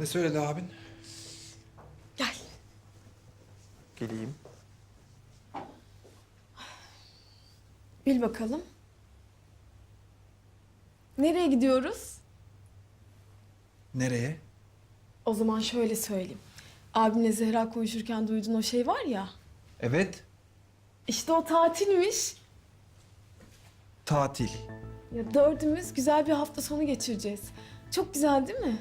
Ne söyledi abin? Gel. Geleyim. Bil bakalım. Nereye gidiyoruz? Nereye? O zaman şöyle söyleyeyim. Abimle Zehra konuşurken duyduğun o şey var ya. Evet. İşte o tatilmiş. Tatil. Ya dördümüz güzel bir hafta sonu geçireceğiz. Çok güzel değil mi?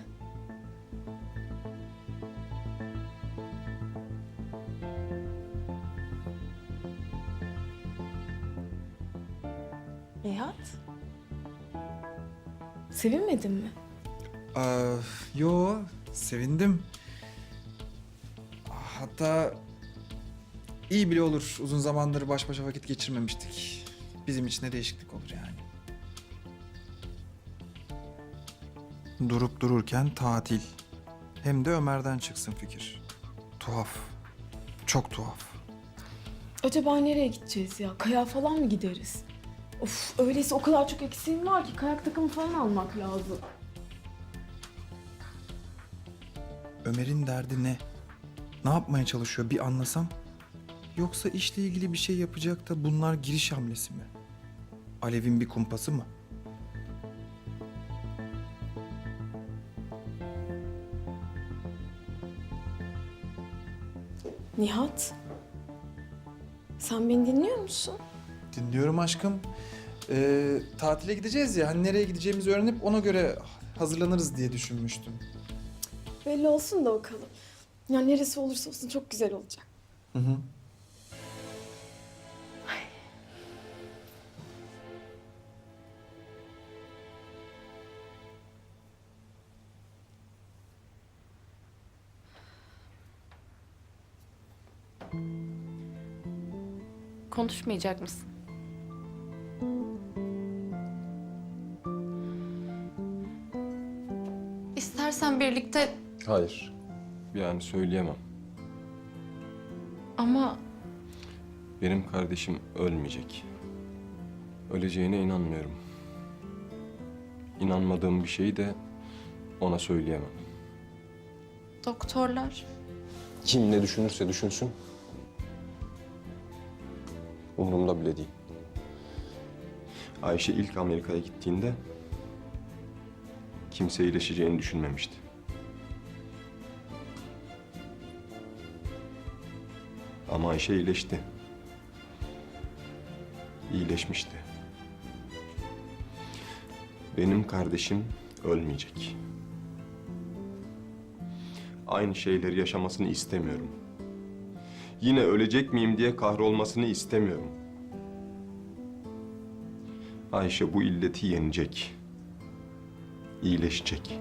Nihat? Sevinmedin mi? Aa, yo, sevindim. Hatta iyi bile olur. Uzun zamandır baş başa vakit geçirmemiştik. Bizim için de değişiklik olur yani. Durup dururken tatil. Hem de Ömer'den çıksın fikir. Tuhaf. Çok tuhaf. Acaba nereye gideceğiz ya? Kaya falan mı gideriz? Of öyleyse o kadar çok eksiğim var ki kayak takımı falan almak lazım. Ömer'in derdi ne? Ne yapmaya çalışıyor bir anlasam? Yoksa işle ilgili bir şey yapacak da bunlar giriş hamlesi mi? Alev'in bir kumpası mı? Nihat. Sen beni dinliyor musun? Dinliyorum aşkım. Ee, tatile gideceğiz ya. Hani nereye gideceğimizi öğrenip ona göre hazırlanırız diye düşünmüştüm. Belli olsun da bakalım. Ya neresi olursa olsun çok güzel olacak. Hı hı. Konuşmayacak mısın? İstersen birlikte Hayır. Yani söyleyemem. ama Benim kardeşim ölmeyecek. Öleceğine inanmıyorum. İnanmadığım bir şeyi de ona söyleyemem. doktorlar Kim ne düşünürse düşünsün. Umurumda bile değil. Ayşe ilk Amerika'ya gittiğinde kimse iyileşeceğini düşünmemişti. Ama Ayşe iyileşti. İyileşmişti. Benim kardeşim ölmeyecek. Aynı şeyleri yaşamasını istemiyorum. Yine ölecek miyim diye kahrolmasını istemiyorum. Ayşe bu illeti yenecek. İyileşecek.